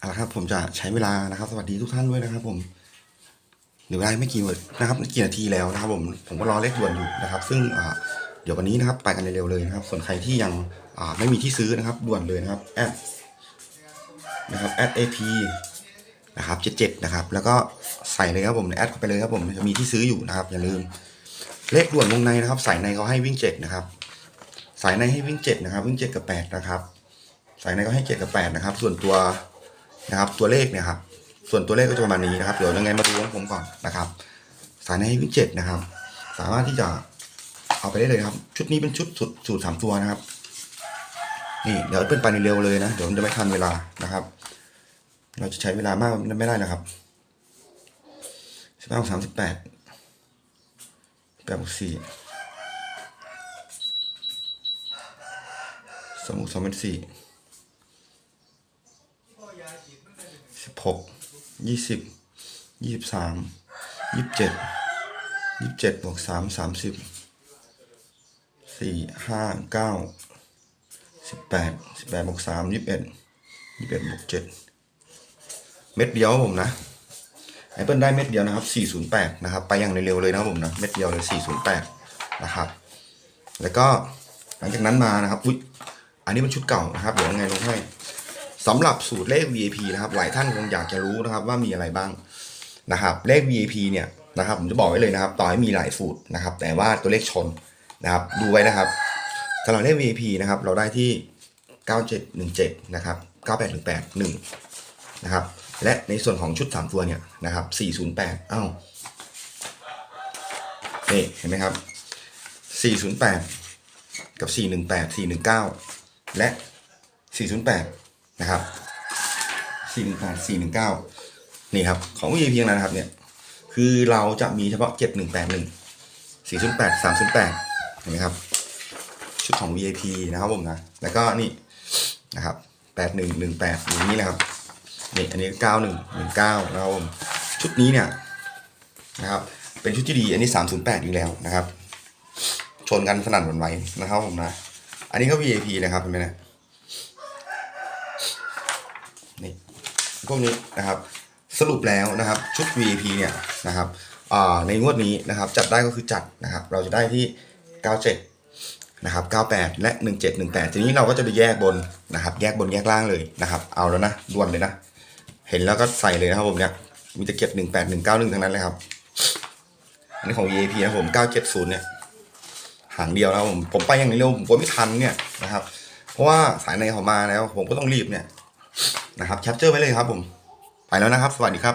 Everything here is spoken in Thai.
เอาละครับ ผมจะใช้เวลานะครับ สวัสดีทุกท่านด้วยนะครับ ผมเหลือเวลาไม่กี่วันนะครับไม่กี่นาทีแล้วนะครับ ผมผมก็รอเลขด่วนอยู่นะครับ ซึ่งเดี๋ยววันนี้นะครับ ไปกันเร็วๆเลยนะครับ ส่วนใครที่ยังไม่มีที่ซื้อนะครับ ด่วนเลยนะครับแอดนะครับแอด AP นะครับ77นะครับ แล้วก็ใส่เลยครับผมแอดเข้าไปเลยครับผมจะมีที่ซื้ออยู่นะครับ อย่าลืม เลขด่วนวงในนะครับ สายในเขาให้วิ่งเจ็ดนะครับ สายในให้วิ่งเจ็ดนะครับ วิ่งเจ็ดกับแปดนะครับ สายในก็ให้เจ็ดกับแปดนะครับ ส่วนตัว นะครับ ตัวเลขเนี่ยครับ ส่วนตัวเลขก็จะประมาณนี้นะครับ เดี๋ยวยังไงมาดูของผมก่อนนะครับ สายในวิ่งเจ็ดนะครับ สามารถที่จะเอาไปได้เลยครับ ชุดนี้เป็นชุดสูตรสามตัวนะครับ นี่เดี๋ยวเป็นไปเร็วเลยนะ เดี๋ยวมันจะไม่ทันเวลานะครับ เราจะใช้เวลามากไม่ได้นะครับสิบห้าสามสิบแปดแปดบวกสี่สองสองเป็นสี่สิบ หกยี่สิบยี่สิบสามยี่สิบเจ็ดยี่สิบเจ็ดบวกสามสามสิบสี่ห้าเก้าสิบแปดสิบแปดบวกสามยี่สิบเอ็ดยี่สิบเอ็ดบวกเจ็ดเม็ดเดียวผมนะไอเปิลได้เม็ดเดียวนะครับ408นะครับ ไปอย่างเร็วๆเลยนะครับผมนะเม็ดเดียวเลย408นะครับ แล้วก็หลังจากนั้นมานะครับอุ๊ยอันนี้เป็นชุดเก่านะครับ เดี๋ยวยังไงลงให้ สำหรับสูตรเลข VIP นะครับหลายท่านคงอยากจะรู้นะครับว่ามีอะไรบ้างนะครับ เลข VIP เนี่ยนะครับผมจะบอกไว้เลยนะครับ ต่อให้มีหลายสูตรนะครับ แต่ว่าตัวเลขชนนะครับ ดูไว้นะครับสำหรับเลข VIP นะครับ เราได้ที่ 9717 นะครับ 9818 1 นะครับ และในส่วนของชุด 3 ตัวเนี่ยนะครับ 408อ้าวนี่เห็นไหมครับ 408 กับ 418 419 และ 408 นะครับ418 419นี่ครับ ของ VIP เพียงนั้นนะครับเนี่ย คือเราจะมีเฉพาะ7181 408 308เห็นไหมครับ ชุดของ VIP นะครับผมนะ แล้วก็นี่นะครับ8118อย่างนี้นะครับนี่อันนี้9119นะครับผมชุดนี้เนี่ยนะครับ เป็นชุดที่ดีอันนี้308อยู่แล้วนะครับ ชนกันสนั่นหวั่นไหวนะครับผมนะ อันนี้ก็ VIP นะครับเห็นไหมนะ นี่พวกนี้นะครับสรุปแล้วนะครับชุด VIP เนี่ยนะครับในงวดนี้นะครับจัดได้ก็คือจัดนะครับ เราจะได้ที่ 97 นะครับ 98 และ 1718 ทีนี้เราก็จะไปแยกบนนะครับ แยกบนแยกล่างเลยนะครับ เอาแล้วนะด่วนเลยนะ เห็นแล้วก็ใส่เลยนะครับผมเนี่ยมีแต่เก็บ 18 191 ทั้งนั้นเลยครับ อันนี้ของ VIP นะผม 970 เนี่ยหางเดียวนะครับผมผมไปอย่างนี้เร็วผมกลัวไม่ทันเนี่ยนะครับ เพราะว่าสายในเขามาแล้ว ผมก็ต้องรีบเนี่ย นะครับแคปเจอร์ไว้เลยครับผม ไปแล้วนะครับ สวัสดีครับ